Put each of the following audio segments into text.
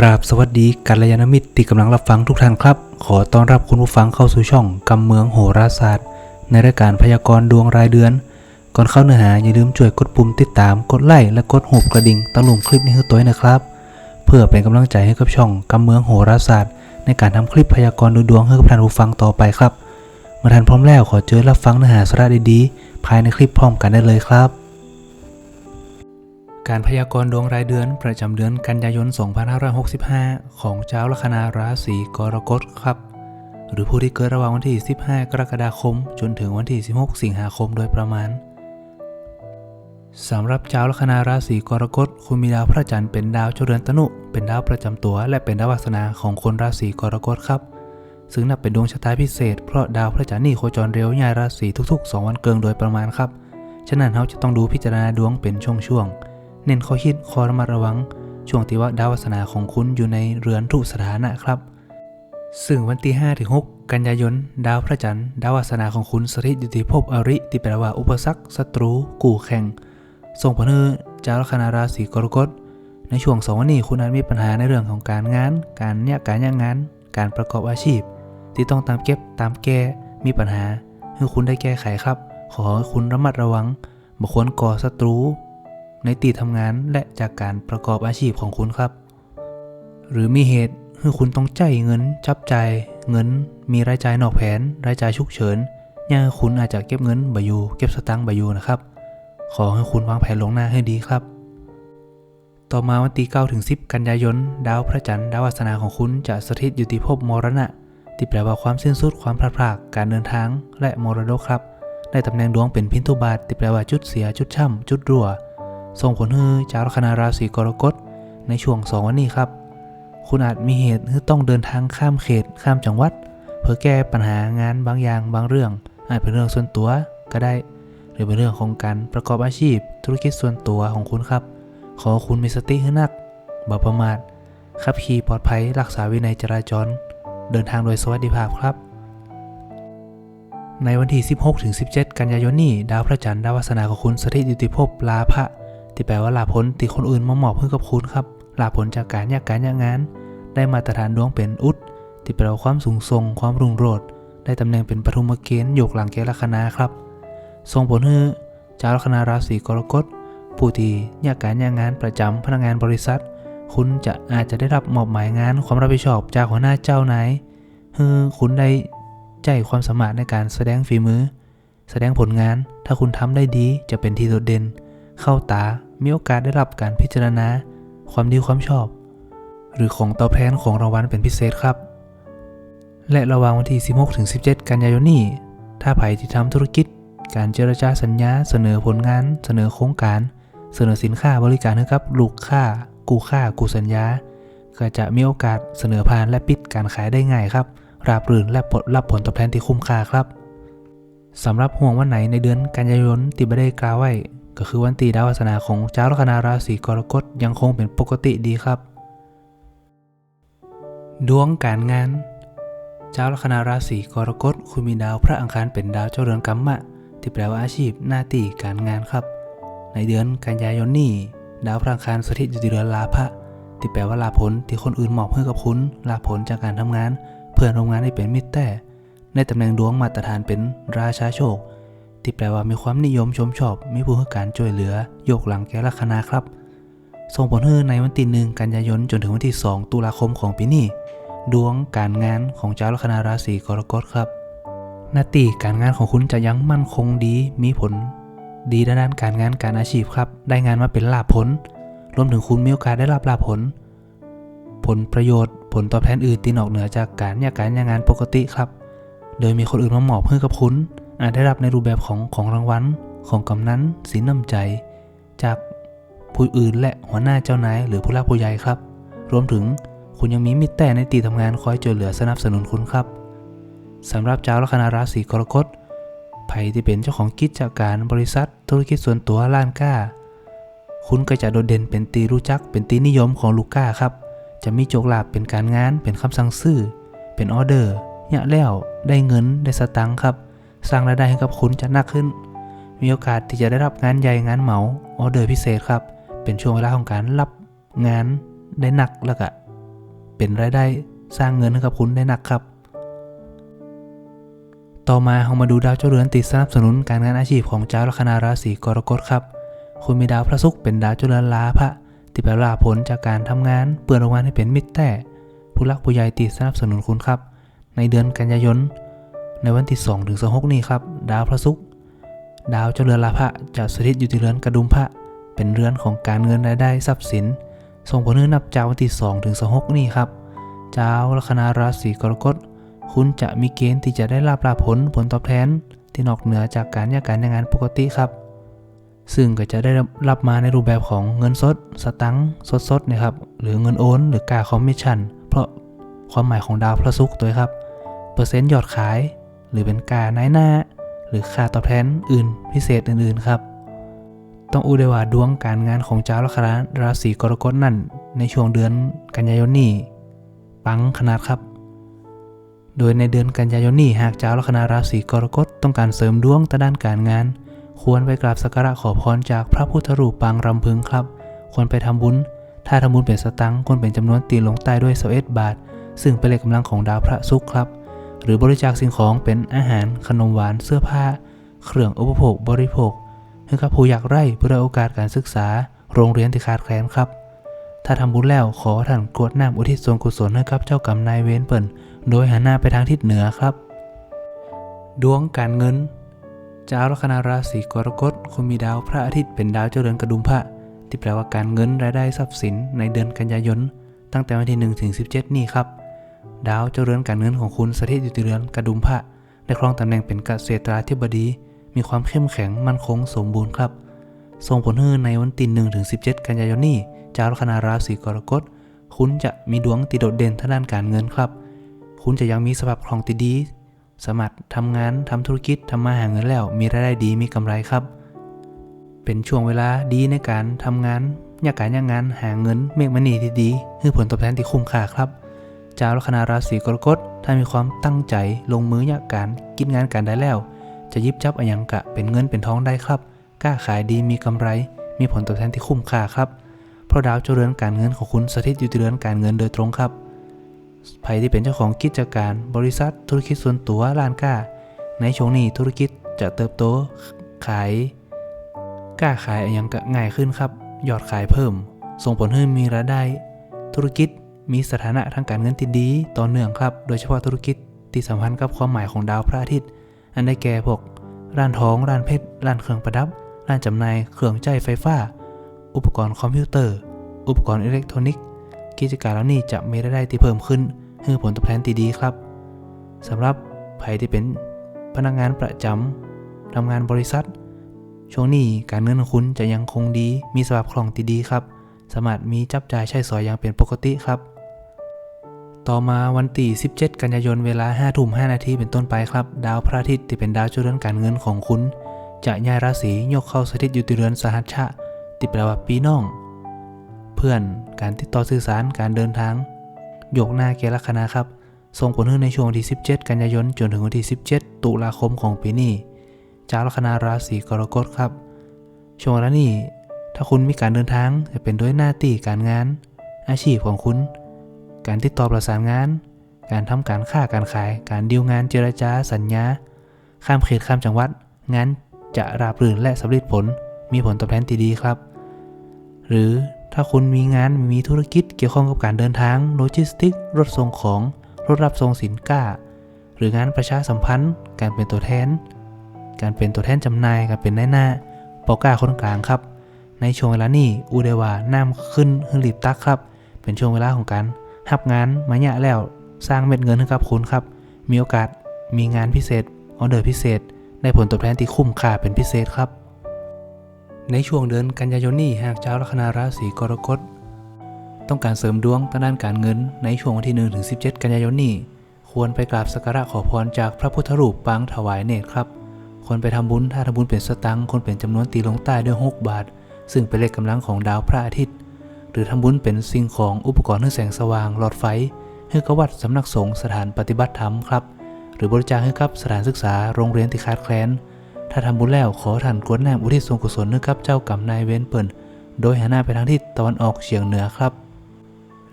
กราบสวัสดีกัลยาณมิตรที่กำลังรับฟังทุกท่านครับ ขอต้อนรับคุณผู้ฟังเข้าสู่ช่องกำเมืองโหราศาสตร์ ในรายการพยากรณ์ดวงรายเดือน ก่อนเข้าเนื้อหาอย่าลืมช่วยกดปุ่มติดตามกดไลค์และกดหูกระดิ่งตั้งหลุมคลิปนี้ให้ตัวด้วยนะครับ เพื่อเป็นกำลังใจให้กับช่องกำเมืองโหราศาสตร์ ในการทำคลิปพยากรณ์ดูดวงให้กับท่านผู้ฟังต่อไปครับเมื่อท่านพร้อมแล้วขอเจอรับฟังเนื้อหาสาระดีๆภายในคลิปพร้อมกันได้เลยครับ การพยากรณ์ดวงรายเดือนประจำเดือนกันยายน 2565 ของเจ้าลัคนาราศีกรกฎครับ หรือผู้ที่เกิดระหว่างวันที่ 15 กรกฎาคม จนถึงวันที่ 16 สิงหาคมโดยประมาณสำหรับเจ้าลัคนาราศีกรกฎคุณมีดาวพระจันทร์เป็นดาวเจ้าเรือนตนุ เป็นดาวประจำตัว และเป็นดาววาสนาของคนราศีกรกฎครับ ซึ่งนับเป็นดวงชะตาพิเศษเพราะดาวพระจันทร์นี่โคจรเร็วย้ายราศีทุกๆ 2 วันเกิงโดยประมาณครับ ฉะนั้นเราจะต้องดูพิจารณาดวงเป็นช่วงๆ เน้นข้อคิดขอระมัดระวัง ช่วงที่ว่าดาววาสนาของคุณอยู่ในเรือนทุสถานะครับ ซึ่งวันที่5ถึง6กันยายน ดาวพระจันทร์ ดาววาสนาของคุณสถิตอยู่ที่ภพอริ ที่แปลว่าอุปสรรคศัตรู กู่แข่ง ส่งผลให้เจ้าลัคนาราศีกรกฎในช่วงสองวันนี้คุณอาจมีปัญหาในเรื่องของการงาน การเนี่ยการย่างงาน การประกอบอาชีพ ที่ต้องตามเก็บตามแก้มีปัญหาให้คุณได้แก้ไขครับ ขอให้คุณระมัดระวังบุคคลก่อศัตรู ในตีทำงานและจากการประกอบอาชีพของคุณครับ หรือมีเหตุให้คุณต้องจ่ายเงินจับใจเงิน มีรายจ่ายนอกแผน รายจ่ายฉุกเฉินอย่างคุณอาจจะเก็บเงินบายูเก็บสตังค์บายูนะครับ ขอให้คุณวางแผนลงหน้าให้ดีครับ ต่อมาวันที่9ถึง10 กันยายน ดาวพระจันทร์ดาววาสนาของคุณจะสถิตอยู่ที่ภพมรณะ ที่แปลว่าความสิ้นสุดความพลาดพลาดการเดินทางและมรดกครับได้ตำแหน่งดวงเป็นพินทุบาทที่แปลว่าจุดเสียจุดช่ำจุดรั่ว ส่งผลให้ชาวลัคนาราศีกรกฎในช่วง2วันนี้ครับ คุณอาจมีเหตุที่ต้องเดินทางข้ามเขตข้ามจังหวัด เพื่อแก้ปัญหางานบางอย่างบางเรื่อง อาจเป็นเรื่องส่วนตัวก็ได้ หรือเป็นเรื่องของการประกอบอาชีพ ธุรกิจส่วนตัวของคุณครับ ขอคุณมีสติให้นักบ่ประมาทขับขี่ปลอดภัยรักษาวินัยจราจร เดินทางโดยสวัสดิภาพครับ ในวันที่ 16ถึง17 กันยายนนี้ ดาวพระจันทร์ดาววาสนาของคุณสถิตอยู่ที่ภพลาภะ ที่แปลว่าลาภผลที่คนอื่นมาหมอบให้กับคุณครับลาภผลจากการยากการยากงาน ได้มาตรฐานดวงเป็นอุดที่แปลว่าความสูงส่งความรุ่งโรจน์ได้ตำแหน่งเป็นปฐุมเกณฑ์โยกหลังแก่ลัคนาครับส่งผลให้ชาวลัคนาราศีกรกฎผู้ที่ยากการยากงานประจำพนักงานบริษัท คุณจะอาจจะได้รับมอบหมายงานความรับผิดชอบจากหัวหน้าเจ้านายให้คุณได้ใจความสามารถในการแสดงฝีมือ แสดงผลงานถ้าคุณทำได้ดีจะเป็นที่โดดเด่น เข้าตา มีโอกาสได้รับการพิจารณา ความดีความชอบ หรือของตอบแทนของรางวัลเป็นพิเศษครับ และระหว่างวันที่ 16 ถึง 17 กันยายนนี้ ถ้าไผ่ที่ทำธุรกิจ การเจรจาสัญญา เสนอผลงาน เสนอโครงการ เสนอสินค้าบริการให้กับลูกค้า กูค่า กูสัญญา ก็จะมีโอกาสเสนอผ่านและปิดการขายได้ง่ายครับ ราบรื่นและผลรับผลตอบแทนที่คุ้มค่าครับสำหรับห่วงวันไหนในเดือนกันยายนที่ไม่ได้กล่าวไว้ ก็คือวันตีดาววาสนาของเจ้าลัคนาราศีกรกฎยังคงเป็นปกติดีครับ ดวงการงานเจ้าลัคนาราศีกรกฎคุณมีดาวพระอังคารเป็นดาวเจ้าเรือนกัมมะ ที่แปลว่าอาชีพหน้าที่การงานครับ ในเดือนกันยายนนี้ดาวพระอังคารสถิตอยู่ที่เรือนลาภะที่แปลว่าลาผลที่คนอื่นมอบให้กับคุณลาผลจากการทำงาน เพื่อนร่วมงานให้เป็นมิตรแต่ในตำแหน่งดวงมาตรฐานเป็นราชาโชค ที่แปลว่ามีความนิยมชมชอบ มีผู้ให้การช่วยเหลือ โยกหลังแก่ลัคนาครับ ส่งผลให้ในวันที่หนึ่งกันยายนจนถึงวันที่ 2 ตุลาคมของปีนี้ ดวงการงานของเจ้าลัคนาราศีกรกฎครับ หน้าที่การงานของคุณจะยังมั่นคงดี มีผล ดีด้านการงานการอาชีพครับ ได้งานมาเป็นลาภผล รวมถึงคุณมีโอกาสได้รับลาภผล ผลประโยชน์ ผลตอบแทนอื่นที่นอกเหนือจากการยากการยางานปกติครับ โดยมีคนอื่นมาหมอบให้กับคุณ อาจได้รับในรูปแบบของของรางวัลของกำนันสินน้ำใจ จากผู้อื่นและหัวหน้าเจ้านายหรือผู้รักผู้ใหญ่ครับ รวมถึงคุณยังมีมิตรแต่ในตีทำงานคอยช่วยเหลือสนับสนุนคุณครับสำหรับเจ้าลัคนาราศีกรกฎไผ่ที่เป็นเจ้าของกิจการบริษัท ธุรกิจส่วนตัวล้านก้า คุณก็จะโดดเด่นเป็นตีรู้จัก เป็นตีนิยมของลูกค้าครับ จะมีโจกลาบเป็นการงาน เป็นคำสั่งซื้อ เป็นออเดอร์เนี่ยแล้วได้เงินได้สตังค์ครับ สร้างรายได้ให้กับคุณจะหนักขึ้น มีโอกาสที่จะได้รับงานใหญ่งานเหมาออเดอร์พิเศษครับ เป็นช่วงเวลาของการรับงานได้หนักแล้วก็เป็นรายได้สร้างเงินให้กับคุณได้หนักครับ ต่อมาเรามาดูดาวเจ้าเรือนติดสนับสนุนการงานอาชีพของเจ้าลัคนาราศีกรกฎครับ คุณมีดาวพระศุกร์เป็นดาวเจ้าเรือนลาภะที่แปลว่าผลจากการทำงานเปิดโรงงานให้เป็นมิตรแต่ผู้รักผู้ใหญ่ติดสนับสนุนคุณครับ ในเดือนกันยายน ในวันที่2ถึง26นี้ครับ ดาวพระศุกร์ดาวเจ้าเรือนลาภะจะสถิตอยู่ที่เรือนกระดุมพระ เป็นเรือนของการเงินรายได้ทรัพย์สิน ส่งผลให้นับจากวันที่2ถึง26นี้ครับเจ้าลัคนาราศีกรกฎคุณจะมีเกณฑ์ที่จะได้รับรับผลผลตอบแทน ที่นอกเหนือจากการยาการงานปกติครับ ซึ่งก็จะได้รับมาในรูปแบบของเงินสด สตังค์สดนะครับ หรือเงินโอน หรือการคอมมิชชั่น เพราะความหมายของดาวพระศุกร์ตัวครับ เปอร์เซ็นต์ยอดขาย รือเป็นการนายหน้า หรือค่าตอบแทนอื่นพิเศษอื่นๆครับ ต้องอูได้ว่าดวงการงานของเจ้าลัคนาราศีกรกฎนั่น ในช่วงเดือนกันยายนนี้ปังขนาดครับ โดยในเดือนกันยายนนี้หากเจ้าลัคนาราศีกรกฎต้องการเสริมดวงตด้านการงาน ควรไปกราบสักการะขอพรจากพระพุทธรูปปางรำพึงครับ ควรไปทำบุญถ้าทำบุญเป็นสตังค์ควรเป็นจำนวนตีลงใต้ด้วยเสเอ็ดบาท ซึ่งเป็นเลขกำลังของดาวพระศุกร์ครับ หรือบริจาคสิ่งของเป็นอาหารขนมหวานเสื้อผ้า เครื่องอุปโภคบริโภคให้กับผู้อยากไร่เพื่อโอกาสการศึกษา โรงเรียนที่ขาดแคลนครับ ถ้าทำบุญแล้วขอท่านกรวดน้ำอุทิศส่วนกุศลให้กับเจ้ากรรมนายเวรเปิ่นโดยหันหน้าไปทางทิศเหนือครับ ดวงการเงินเจ้าลัคนาราศีกรกฎคุณมีดาวพระอาทิตย์เป็นดาวเจ้าเรือนกระดุมพระ ที่แปลว่าการเงินรายได้ทรัพย์สินในเดือนกันยายน ตั้งแต่วันที่1ถึง17 นี้ครับ ดาวเจ้าเรือนการเงินของคุณสถิตอยู่ที่เรือนกระดุมพระได้ครองตำแหน่งเป็นเกษตราธิบดี มีความเข้มแข็งมั่นคงสมบูรณ์ครับ ส่งผลให้ในวันที่1ถึง17 กันยายนนี้เจ้าลัคนาราศีกรกฎคุณจะมีดวงติดโดดเด่นทางด้านการเงินครับ คุณจะยังมีสภาพคล่องที่ดี สามารถทำงานทำธุรกิจทำมาหาเงินแล้ว มีรายได้ดีมีกำไรครับ เป็นช่วงเวลาดีในการทำงานอยากการยากงานหาเงินเมกมันนี่ที่ดีคือผลตอบแทนที่คุ้มค่าครับ เจ้าลัคนาราศีกรกฎถ้ามีความตั้งใจลงมือยากการกินงานการได้แล้ว จะยิบจับอันยังกะเป็นเงินเป็นทองได้ครับกล้าขายดีมีกำไร มีผลตอบแทนที่คุ้มค่าครับ เพราะดาวเจริญการเงินของคุณสถิตอยู่ที่เรือนการเงินโดยตรงครับใครที่เป็นเจ้าของกิจการ บริษัท ธุรกิจส่วนตัวร้านค้า ในช่วงนี้ธุรกิจจะเติบโต ขายกล้าขายอะไรยังก็ง่ายขึ้นครับ ยอดขายเพิ่ม ส่งผลให้มีรายได้ ธุรกิจ มีสถานะทางการเงินที่ดีต่อเนื่องครับ โดยเฉพาะธุรกิจที่สัมพันธ์กับความหมายของดาวพระอาทิตย์ อันได้แก่พวกร้านทอง ร้านเพชร ร้านเครื่องประดับ ร้านจำหน่ายเครื่องใช้ไฟฟ้า อุปกรณ์คอมพิวเตอร์ อุปกรณ์อิเล็กทรอนิกส์ กิจการเหล่านี้จะมีรายได้ที่เพิ่มขึ้นให้ผลตอบแทนที่ดีครับสำหรับใครที่เป็นพนักงานประจำทำงานบริษัท ช่วงนี้การเงินของคุณจะยังคงดี มีสภาพคล่องที่ดีครับ สามารถมีจับจ่ายใช้สอยอย่างเป็นปกติครับ ต่อมาวันที่ 17 กันยายนเวลา5ทุ่ม5นาทีเป็นต้นไปครับ ดาวพระอาทิตย์ที่เป็นดาวจุดเรือนการเงินของคุณ จะย้ายราศียกเข้าสถิตอยู่ที่เรือนสหัชชะติแปลว่าปีน้อง เพื่อนการติดต่อสื่อสารการเดินทางโยกหน้าเกลัคนาครับส่งผลให้ในช่วงวันที่ 17 กันยายนจนถึงวันที่ 17 ตุลาคมของปีนี้จากลัคนาราศีกรกฎครับ ช่วงเวลานี้ถ้าคุณมีการเดินทางจะเป็นด้วยหน้าที่การงาน อาชีพของคุณ การติดต่อประสานงาน การทำการค้าการขาย การดีลงานเจรจาสัญญา ข้ามเขตข้ามจังหวัด งานจะราบรื่นและสำเร็จผล มีผลตอบแทนที่ดีครับ หรือถ้าคุณมีงานมีธุรกิจเกี่ยวข้องกับการเดินทางโลจิสติก รถส่งของ รถรับส่งสินค้า หรืองานประชาสัมพันธ์ การเป็นตัวแทน การเป็นตัวแทนจำหน่าย การเป็นนายหน้าปอก้าคนกลางครับ ในช่วงเวลานี้อูเดวาน้ำขึ้นหึ่งรีบตักครับ เป็นช่วงเวลาของการ รับงานมาเนี่ยแล้วสร้างเม็ดเงินให้กับคุณครับ มีโอกาสมีงานพิเศษออเดอร์พิเศษ ได้ผลตอบแทนที่คุ้มค่าเป็นพิเศษครับ ในช่วงเดือนกันยายนนี้หากเจ้าลัคนาราศีกรกฎต้องการเสริมดวงทางด้านการเงิน ในช่วงวันที่1ถึง17 กันยายนนี้ ควรไปกราบสักการะขอพรจากพระพุทธรูปปางถวายเนตรครับควรไปทำบุญถ้าทำบุญเป็นสตังค์ควรเป็นจำนวนตีลงใต้ด้วย 6 บาท ซึ่งเป็นเลขกำลังของดาวพระอาทิตย์ รือทำบุญเป็นสิ่งของอุปกรณ์ให้แสงสว่างหลอดไฟให้กับวัดสำนักสงฆ์สถานปฏิบัติธรรมครับ หรือบริจาคให้กับสถานศึกษาโรงเรียนที่ขาดแคลน ถ้าทำบุญแล้วขอท่านกวดน้ำอุทิศส่วนกุศลให้กับเจ้ากรรมนายเวรเปิ่นโดยหันหน้าไปทางทิศตะวันออกเฉียงเหนือครับ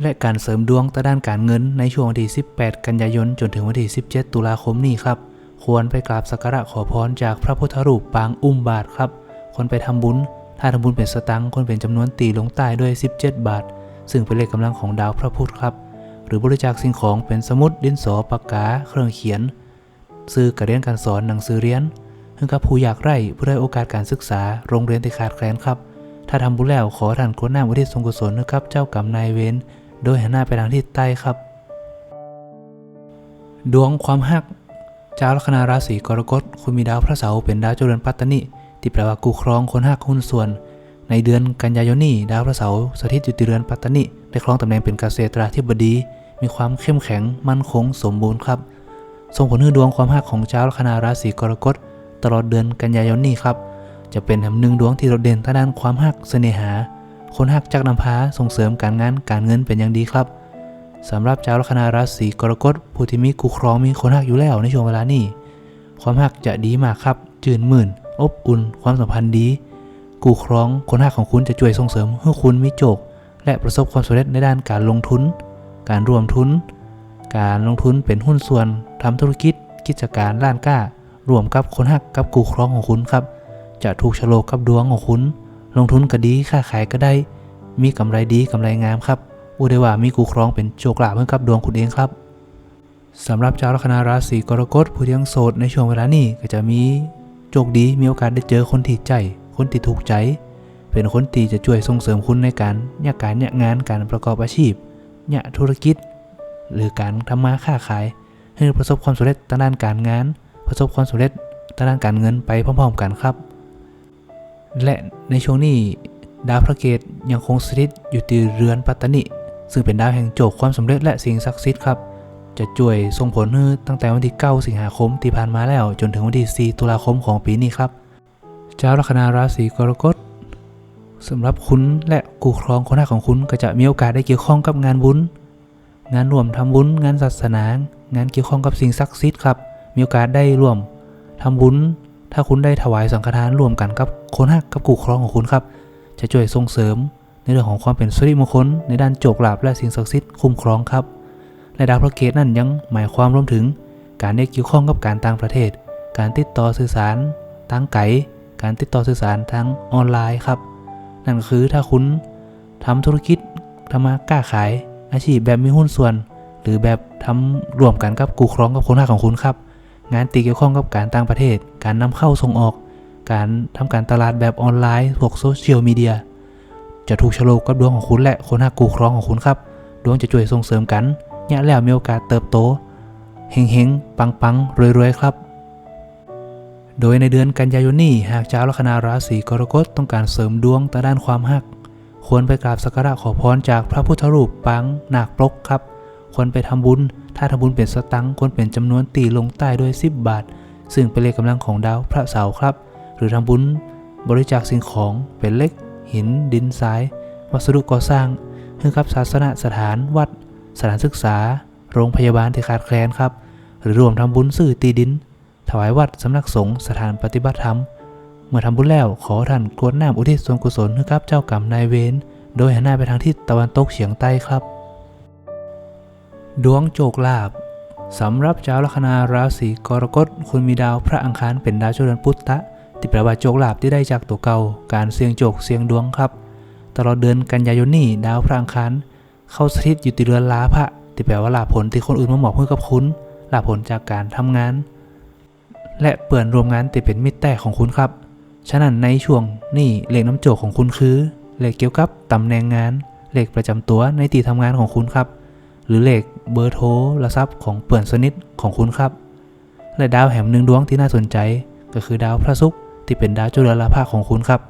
และการเสริมดวงตด้านการเงินในช่วงวันที่ 18 กันยายนจนถึงวันที่ 17 ตุลาคมนี้ครับ ควรไปกราบสักการะขอพรจากพระพุทธรูปปางอุ้มบาทครับ ควรไปทำบุญ ถ้าทำบุญเป็นสตังค์ควรเป็นจำนวนตีลงใต้ด้วย 17 บาท ซึ่งเป็นเลขกำลังของดาวพระพุธครับ หรือบริจาคสิ่งของเป็นสมุดดินสอปากกา เครื่องเขียน ซื้อกระเรียนการสอนหนังสือเรียนให้กับผู้อยากไร่ผู้ได้โอกาสการศึกษาโรงเรียนที่ขาดแคลนครับ ถ้าทำบุญแล้วขอท่านกรวดน้ำอุทิศส่วนกุศลนะครับเจ้ากรรมนายเวรโดยหันหน้าไปทางทิศใต้ครับ ดวงความฮักเจ้าลัคนาราศีกรกฎคุณมีดาวพระเสาร์เป็นดาวเจริญปัตตนิ ที่แปลว่ากูครองคนฮักหุ้นส่วน ในเดือนกันยายนนี้ดาวพระเสาร์สถิตอยู่ที่เรือนปัตตานิได้ครองตำแหน่งเป็นเกษตราธิบดี มีความเข้มแข็งมั่นคงสมบูรณ์ครับ ส่งผลให้ดวงความฮักของเจ้าลัคนาราศีกรกฎตลอดเดือนกันยายนนี้ครับ จะเป็นแห่งหนึ่งดวงที่โดดเด่นทางด้านความฮักเสน่หา คนฮักจักนำพาส่งเสริมการงานการเงินเป็นอย่างดีครับสำหรับเจ้าลัคนาราศีกรกฎผู้ที่มีคู่ครองมีคนฮักอยู่แล้วในช่วงเวลานี้ ความฮักจะดีมากครับ จืนหมื่น อบอุ่น ความสัมพันธ์ดีกูครองคนฮักของคุณจะช่วยส่งเสริมให้คุณมีโจก และประสบความสำเร็จในด้านการลงทุน การรวมทุน การลงทุนเป็นหุ้นส่วนทำธุรกิจ กิจการล้านก้ารวมกับคนฮักกับกูครองของคุณครับ จะถูกโฉลกกับดวงของคุณ ลงทุนก็ดีค้าขายก็ได้ มีกำไรดีกำไรงามครับอุได้ว่ามีกูครองเป็นโชคลาภให้กับดวงคุณเองครับสำหรับชาวลัคนาราศีกรกฎผู้ที่ยังโสดในช่วงเวลานี้ก็จะมี โชคดีมีโอกาสได้เจอคนที่ใจ คนที่ถูกใจ เป็นคนที่จะช่วยส่งเสริมคุณในการเนี่ยการเนี่ยงานการประกอบอาชีพเนี่ยธุรกิจ หรือการทำมาค้าขายให้ประสบความสำเร็จทางด้านการงาน ประสบความสำเร็จทางด้านการเงินไปพร้อมๆกันครับ และในช่วงนี้ดาวพระเกตยังคงสถิตอยู่ที่เรือนปัตตนิซึ่งเป็นดาวแห่งโจกความสำเร็จและสิ่งศักดิ์สิทธิ์ครับ จะช่วยส่งผลให้ตั้งแต่วันที่ 9 สิงหาคมที่ผ่านมาแล้ว จนถึงวันที่ 4 ตุลาคมของปีนี้ครับเจ้าลัคนาราศีกรกฎสำหรับคุณและกูครองคนหน้าของคุณก็จะมีโอกาสได้เกี่ยวข้องกับงานบุญงานรวมทำบุญงานศาสนา งานเกี่ยวข้องกับสิ่งศักดิ์สิทธิ์ครับ มีโอกาสได้ร่วมทำบุญ ถ้าคุณได้ถวายสังฆทานร่วมกันกับคนหักกับกูครองของคุณครับ จะช่วยส่งเสริมในเรื่องของความเป็นสิริมงคลในด้านโจกลาภและสิ่งศักดิ์สิทธิ์คุ้มครองครับ ดาวพระเกตนั่นยังหมายความรวมถึง การได้เกี่ยวข้องกับการต่างประเทศ การติดต่อสื่อสารทางไกลการติดต่อสื่อสารทางออนไลน์ครับ นั่นก็คือถ้าคุณทำธุรกิจทำมาค้าขายอาชีพแบบมีหุ้นส่วน หรือแบบทำร่วมกันกับกูครองกับคนหักของคุณครับ งานตีเกี่ยวข้องกับการต่างประเทศ การนำเข้าส่งออก การทำการตลาดแบบออนไลน์พวกโซเชียลมีเดียจะถูกชะโลกกับดวงของคุณและคนหักกูครองของคุณครับ ดวงจะช่วยส่งเสริมกัน นี่ยแล้วมีโอกาสเติบโตเฮงๆ ปังๆรวยๆ ครับ โดยในเดือนกันยายนนี้หากเจ้าลัคนาราศีกรกฎต้องการเสริมดวงแตาด้านความหัก ควรไปกราบสักการะขอพรจากพระพุทธรูปปางนาคปลกครับ ควรไปทำบุญ ถ้าทำบุญเป็นสตังค์ควรเป็นจำนวนตีลงใต้ด้วย10 บาท ซึ่งเป็นเลขกำลังของดาวพระเสาร์ครับ หรือทำบุญบริจาคสิ่งของเป็นเล็ก หิน ดินทราย วัสดุก่อสร้างให้กับศาสนสถานวัด สถานศึกษา โรงพยาบาลที่ขาดแคลนครับ หรือรวมทำบุญซื้อตีดิน ถวายวัดสำนักสงฆ์สถานปฏิบัติธรรม เมื่อทำบุญแล้วขอท่านกรวดน้ำอุทิศส่วนกุศลให้กับเจ้ากรรมนายเวรโดยหันหน้าไปทางทิศตะวันตกเฉียงใต้ครับ ดวงโจกลาบสำหรับเจ้าลัคนาราศีกรกฎคุณมีดาวพระอังคารเป็นดาวเจริญพุทธะที่แปลว่าโจกลาบที่ได้จากตัวเก่า การเสี่ยงโจกเสี่ยงดวงครับ ตลอดเดือนกันยายนนี้ดาวพระอังคาร เข้าสถิตอยู่ที่เรือนลาภะที่แปลว่าลาผลที่คนอื่นมาหมอบอกให้กับคุณลาผลจากการทำงาน และเปื่อนรวมงานที่เป็นมิตรแต่ของคุณครับ ฉะนั้นในช่วงนี้เลขน้ำโจกของคุณคือ เลขเกี่ยวกับตำแหน่งงาน เลขประจำตัวในที่ทำงานของคุณครับ หรือเลขเบอร์โทรโทรศัพท์ของเปื่อนสนิทของคุณครับ และดาวแหมหนึ่งดวงที่น่าสนใจ ก็คือดาวพระศุกร์ที่เป็นดาวจุลลาภะของคุณครับ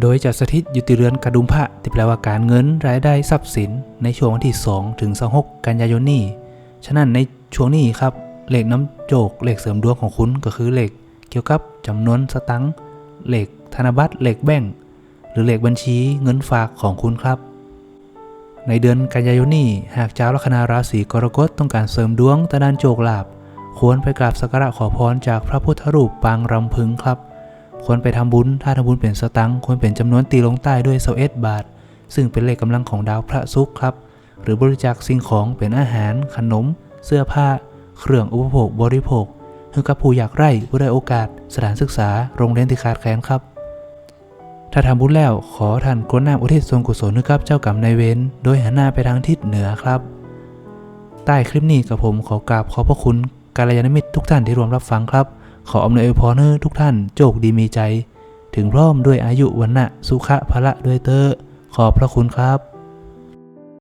โดยจะสถิตอยู่ที่เรือนกระดุมพระที่แปลว่าการเงินรายได้ทรัพย์สินในช่วงวันที่ 2 ถึง 26 กันยายนนี้ ฉะนั้นในช่วงนี้ครับเลขน้ำโจกเลขเสริมดวงของคุณก็คือเลขเกี่ยวกับจำนวนสตังค์เลขธนบัตรเลขแบงก์หรือเลขบัญชีเงินฝากของคุณครับ ในเดือนกันยายนนี้หากเจ้าลัคนาราศีกรกฎต้องการเสริมดวงตะดานโจกลาบควรไปกราบสักการะขอพรจากพระพุทธรูปปางรำพึงครับ ควรไปทำบุญ ถ้าทำบุญเป็นสตังค์ควรเป็นจำนวนตีลงใต้ด้วยเสาเอ็ดบาท ซึ่งเป็นเลขกำลังของดาวพระศุกร์ครับ หรือบริจาคสิ่งของเป็นอาหาร ขนม เสื้อผ้า เครื่องอุปโภคบริโภคให้กับผู้อยากไร่ผู้ได้โอกาส สถานศึกษา โรงเรียนที่ขาดแคลนครับ ถ้าทำบุญแล้วขอท่านกรวน้ำอุทิศส่วนกุศลให้กับเจ้ากรรมนายเวรโดยหันหน้าไปทางทิศเหนือครับ ใต้คลิปนี้กับผมขอกราบขอบพระคุณกาลยานมิตรทุกท่านที่ร่วมรับฟังครับ ขออำนวยอวยพรให้ทุกท่านโชคดีมีใจ ถึงพร้อมด้วยอายุวันนะสุขะพละด้วยเตอขอบพระคุณครับ